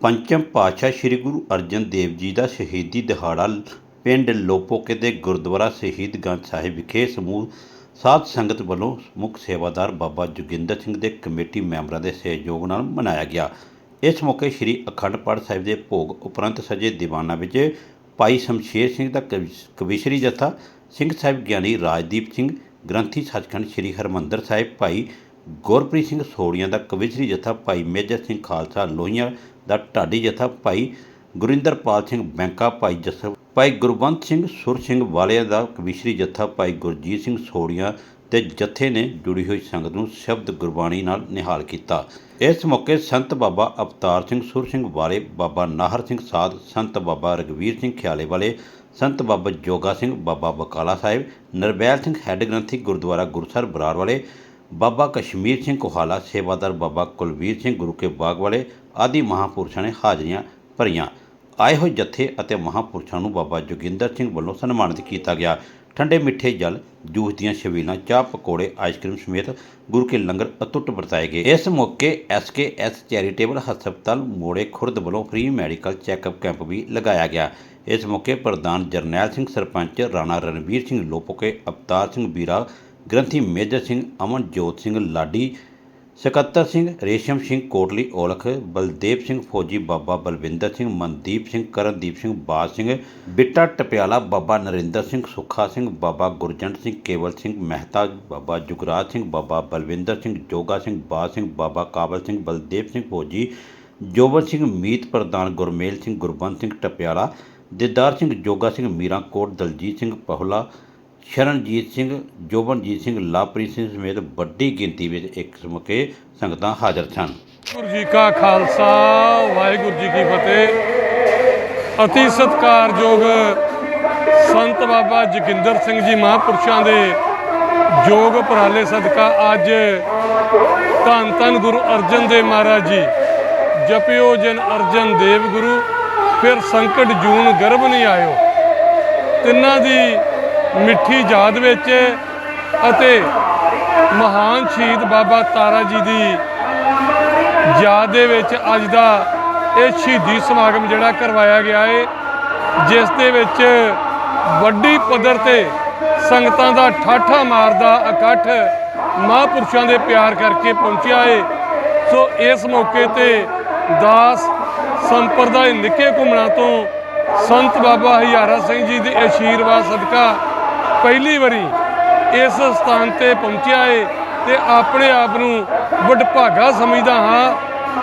ਪੰਚਮ ਪਾਤਸ਼ਾਹ ਸ੍ਰੀ ਗੁਰੂ ਅਰਜਨ ਦੇਵ ਜੀ ਦਾ ਸ਼ਹੀਦੀ ਦਿਹਾੜਾ ਪਿੰਡ ਲੋਪੋਕੇ ਦੇ ਗੁਰਦੁਆਰਾ ਸ਼ਹੀਦ ਗੰਜ ਸਾਹਿਬ ਵਿਖੇ ਸਮੂਹ ਸਾਧ ਸੰਗਤ ਵੱਲੋਂ ਮੁੱਖ ਸੇਵਾਦਾਰ ਬਾਬਾ ਜੋਗਿੰਦਰ ਸਿੰਘ ਦੇ ਕਮੇਟੀ ਮੈਂਬਰਾਂ ਦੇ ਸਹਿਯੋਗ ਨਾਲ ਮਨਾਇਆ ਗਿਆ। ਇਸ ਮੌਕੇ ਸ੍ਰੀ ਅਖੰਡ ਪਾਠ ਸਾਹਿਬ ਦੇ ਭੋਗ ਉਪਰੰਤ ਸਜੇ ਦੀਵਾਨਾਂ ਵਿੱਚ ਭਾਈ ਸ਼ਮਸ਼ੇਰ ਸਿੰਘ ਦਾ ਕਵਿ- ਕਵੀਸ਼ਰੀ ਜਥਾ, ਸਿੰਘ ਸਾਹਿਬ ਗਿਆਨੀ ਰਾਜਦੀਪ ਸਿੰਘ, ਗ੍ਰੰਥੀ ਸੱਚਖੰਡ ਸ੍ਰੀ ਹਰਮੰਦਰ ਸਾਹਿਬ, ਭਾਈ ਗੁਰਪ੍ਰੀਤ ਸਿੰਘ ਸੋੜੀਆਂ ਦਾ ਕਵਿਸ਼ਰੀ ਜਥਾ, ਭਾਈ ਮੇਜਰ ਸਿੰਘ ਖਾਲਸਾ ਲੋਹੀਆਂ ਦਾ ਢਾਡੀ ਜਥਾ ਭਾਈ ਗੁਰਿੰਦਰਪਾਲ ਸਿੰਘ ਬੈਂਕਾ, ਭਾਈ ਜਸਵ ਭਾਈ ਗੁਰਬੰਤ ਸਿੰਘ, ਸੁਰ ਸਿੰਘ ਵਾਲਿਆਂ ਦਾ ਕਵਿਸ਼ਰੀ ਜਥਾ ਭਾਈ ਗੁਰਜੀਤ ਸਿੰਘ ਸੋੜੀਆਂ ਦੇ ਜਥੇ ਨੇ ਜੁੜੀ ਹੋਈ ਸੰਗਤ ਨੂੰ ਸ਼ਬਦ ਗੁਰਬਾਣੀ ਨਾਲ ਨਿਹਾਲ ਕੀਤਾ। ਇਸ ਮੌਕੇ ਸੰਤ ਬਾਬਾ ਅਵਤਾਰ ਸਿੰਘ, ਸੁਰ ਸਿੰਘ ਵਾਲੇ, ਬਾਬਾ ਨਾਹਰ ਸਿੰਘ ਸਾਧ, ਸੰਤ ਬਾਬਾ ਰਗਵੀਰ ਸਿੰਘ ਖਿਆਲੇ ਵਾਲੇ, ਸੰਤ ਬਾਬਾ ਜੋਗਾ ਸਿੰਘ, ਬਾਬਾ ਬਕਾਲਾ ਸਾਹਿਬ, ਨਰਬੈਲ ਸਿੰਘ ਹੈੱਡ ਗ੍ਰੰਥੀ ਗੁਰਦੁਆਰਾ ਗੁਰਸਰ ਬਰਾੜ ਵਾਲੇ ਬਾਬਾ ਕਸ਼ਮੀਰ ਸਿੰਘ ਕੋਹਾਲਾ, ਸੇਵਾਦਾਰ ਬਾਬਾ ਕੁਲਵੀਰ ਸਿੰਘ ਗੁਰੂ ਕੇ ਬਾਗ ਵਾਲੇ ਆਦਿ ਮਹਾਪੁਰਸ਼ਾਂ ਨੇ ਹਾਜ਼ਰੀਆਂ ਭਰੀਆਂ। ਆਏ ਹੋਏ ਜਥੇ ਅਤੇ ਮਹਾਪੁਰਸ਼ਾਂ ਨੂੰ ਬਾਬਾ ਜੋਗਿੰਦਰ ਸਿੰਘ ਵੱਲੋਂ ਸਨਮਾਨਿਤ ਕੀਤਾ ਗਿਆ। ਠੰਡੇ ਮਿੱਠੇ ਜਲ, ਜੂਸ ਦੀਆਂ ਛਬੀਲਾਂ, ਚਾਹ ਪਕੌੜੇ, ਆਈਸਕ੍ਰੀਮ ਸਮੇਤ ਗੁਰੂ ਕੇ ਲੰਗਰ ਅਤੁੱਟ ਵਰਤਾਏ ਗਏ। ਇਸ ਮੌਕੇ ਐਸਕੇਐਸ ਚੈਰੀਟੇਬਲ ਹਸਪਤਾਲ ਮੋੜੇ ਖੁਰਦ ਵੱਲੋਂ ਫ੍ਰੀ ਮੈਡੀਕਲ ਚੈੱਕਅਪ ਕੈਂਪ ਵੀ ਲਗਾਇਆ ਗਿਆ। ਇਸ ਮੌਕੇ ਪ੍ਰਧਾਨ ਜਰਨੈਲ ਸਿੰਘ, ਸਰਪੰਚ ਰਾਣਾ ਰਣਵੀਰ ਸਿੰਘ ਲੋਪੋਕੇ, ਅਵਤਾਰ ਸਿੰਘ ਬੀਰਾ ਗ੍ਰੰਥੀ ਮੇਜਰ ਸਿੰਘ ਅਮਨਜੋਤ ਸਿੰਘ ਲਾਡੀ ਸਕੱਤਰ ਸਿੰਘ ਰੇਸ਼ਮ ਸਿੰਘ ਕੋਟਲੀ ਔਲਖ ਬਲਦੇਵ ਸਿੰਘ ਫੌਜੀ ਬਾਬਾ ਬਲਵਿੰਦਰ ਸਿੰਘ ਮਨਦੀਪ ਸਿੰਘ ਕਰਨਦੀਪ ਸਿੰਘ ਬਾਜ ਸਿੰਘ ਬਿੱਟਾ ਟਪਿਆਲਾ ਬਾਬਾ ਨਰਿੰਦਰ ਸਿੰਘ ਸੁੱਖਾ ਸਿੰਘ ਬਾਬਾ ਗੁਰਜੰਟ ਸਿੰਘ ਕੇਵਲ ਸਿੰਘ ਮਹਿਤਾ ਬਾਬਾ ਜੁਗਰਾਜ ਸਿੰਘ ਬਾਬਾ ਬਲਵਿੰਦਰ ਸਿੰਘ ਜੋਗਾ ਸਿੰਘ ਬਾਜ ਸਿੰਘ ਬਾਬਾ ਕਾਬਲ ਸਿੰਘ ਬਲਦੇਵ ਸਿੰਘ ਫੌਜੀ ਜੋਬਨ ਸਿੰਘ ਮੀਤ ਪ੍ਰਧਾਨ ਗੁਰਮੇਲ ਸਿੰਘ ਗੁਰਬੰਤ ਸਿੰਘ ਟਪਿਆਲਾ ਦਿਦਾਰ ਸਿੰਘ ਜੋਗਾ ਸਿੰਘ ਮੀਰਾਂ ਕੋਟ ਦਲਜੀਤ ਸਿੰਘ ਪਹੁਲਾ ਸ਼ਰਨਜੀਤ ਸਿੰਘ, ਜੋਬਨਜੀਤ ਸਿੰਘ, ਲਾਪ੍ਰੀਤ ਸਿੰਘ ਸਮੇਤ ਵੱਡੀ ਗਿਣਤੀ ਵਿੱਚ ਇੱਕ ਮੌਕੇ ਸੰਗਤਾਂ ਹਾਜ਼ਰ ਸਨ। ਵਾਹਿਗੁਰੂ ਜੀ ਕਾ ਖਾਲਸਾ, ਵਾਹਿਗੁਰੂ ਜੀ ਕੀ ਫਤਿਹ। ਅਤੀ ਸਤਿਕਾਰਯੋਗ ਸੰਤ ਬਾਬਾ ਜੋਗਿੰਦਰ ਸਿੰਘ ਜੀ ਮਹਾਂਪੁਰਸ਼ਾਂ ਦੇ ਯੋਗ ਉਪਰਾਲੇ ਸਦਕਾ ਅੱਜ ਧੰਨ ਧੰਨ ਗੁਰੂ ਅਰਜਨ ਦੇਵ ਮਹਾਰਾਜ ਜੀ, ਜਪਿਓ ਜਨ ਅਰਜਨ ਦੇਵ ਗੁਰੂ, ਫਿਰ ਸੰਕਟ ਜੂਨ ਗਰਭ ਨਹੀਂ ਆਇਓ। ਤਿੰਨਾਂ ਦੀ ਮਿੱਠੀ ਯਾਦ ਵਿੱਚ ਅਤੇ ਮਹਾਨ ਸ਼ਹੀਦ ਬਾਬਾ ਤਾਰਾ ਜੀ ਦੀ ਯਾਦ ਦੇ ਵਿੱਚ ਅੱਜ ਦਾ ਇਹ ਸ਼ਹੀਦੀ ਸਮਾਗਮ ਜਿਹੜਾ ਕਰਵਾਇਆ ਗਿਆ ਹੈ ਜਿਸ ਦੇ ਵਿੱਚ ਵੱਡੀ ਪੱਧਰ ਤੇ ਸੰਗਤਾਂ ਦਾ ਠਾਠਾ ਮਾਰਦਾ, ਇਕੱਠ ਮਹਾਂਪੁਰਸ਼ਾਂ ਦੇ ਪਿਆਰ ਕਰਕੇ ਪਹੁੰਚਿਆ ਹੈ ਸੋ ਇਸ ਮੌਕੇ ਤੇ ਦਾਸ ਸੰਪਰਦਾਇ ਨਿੱਕੇ ਘੁੰਮਣਾ ਤੋਂ ਸੰਤ ਬਾਬਾ ਹਜ਼ਾਰਾ ਸਿੰਘ ਜੀ ਦੇ ਆਸ਼ੀਰਵਾਦ ਸਦਕਾ ਪਹਿਲੀ ਵਾਰੀ ਇਸ ਸਥਾਨ ਤੇ ਪਹੁੰਚਿਆ ਏ ਤੇ ਆਪਣੇ ਆਪ ਨੂੰ ਵਡਭਾਗਾ ਸਮਝਦਾ ਹਾਂ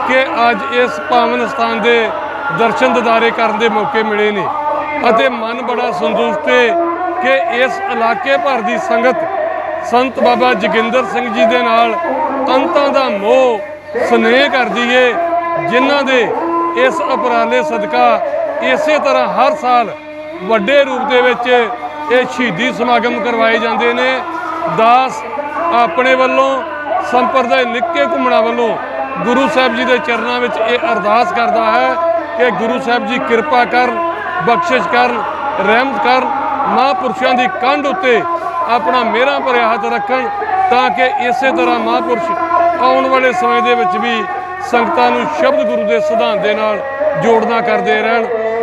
ਕਿ ਅੱਜ ਇਸ ਪਾਵਨ ਸਥਾਨ ਦੇ ਦਰਸ਼ਨ ਦਿਦਾਰੇ ਕਰਨ ਦੇ ਮੌਕੇ ਮਿਲੇ ਨੇ ਅਤੇ ਮਨ ਬੜਾ ਸੰਤੁਸ਼ਟ ਏ ਕਿ ਇਸ ਇਲਾਕੇ ਭਰ ਦੀ ਸੰਗਤ ਸੰਤ ਬਾਬਾ ਜੋਗਿੰਦਰ ਸਿੰਘ ਜੀ ਦੇ ਨਾਲ ਅੰਤਾਂ ਦਾ ਮੋਹ ਸਨੇਹ ਕਰਦੀ ਏ, ਜਿਨ੍ਹਾਂ ਦੇ ਇਸ ਉਪਰਾਲੇ ਸਦਕਾ ਇਸੇ ਤਰ੍ਹਾਂ ਹਰ ਸਾਲ ਵੱਡੇ ਰੂਪ ਦੇ ਵਿੱਚ ਇਹ ਸ਼ਹੀਦੀ ਸਮਾਗਮ ਕਰਵਾਏ ਜਾਂਦੇ ਨੇ। ਦਾਸ ਆਪਣੇ ਵੱਲੋਂ, ਸੰਪਰਦਾਇ ਨਿੱਕੇ ਘੁੰਮਣਾ ਵੱਲੋਂ ਗੁਰੂ ਸਾਹਿਬ ਜੀ ਦੇ ਚਰਨਾਂ ਵਿੱਚ ਇਹ ਅਰਦਾਸ ਕਰਦਾ ਹੈ ਕਿ ਗੁਰੂ ਸਾਹਿਬ ਜੀ ਕਿਰਪਾ ਕਰ ਬਖਸ਼ਿਸ਼ ਕਰ ਰਹਿਮਤ ਕਰ ਮਹਾਂਪੁਰਸ਼ਾਂ ਦੀ ਕੰਧ ਉੱਤੇ ਆਪਣਾ ਮੇਰਾ ਭਰਿਆ ਹੱਥ ਰੱਖਣ ਤਾਂ ਕਿ ਇਸੇ ਤਰ੍ਹਾਂ ਮਹਾਂਪੁਰਸ਼ ਆਉਣ ਵਾਲੇ ਸਮੇਂ ਦੇ ਵਿੱਚ ਵੀ ਸੰਗਤਾਂ ਨੂੰ ਸ਼ਬਦ ਗੁਰੂ ਦੇ ਸਿਧਾਂਤ ਦੇ ਨਾਲ ਜੋੜਨਾ ਕਰਦੇ ਰਹਿਣ।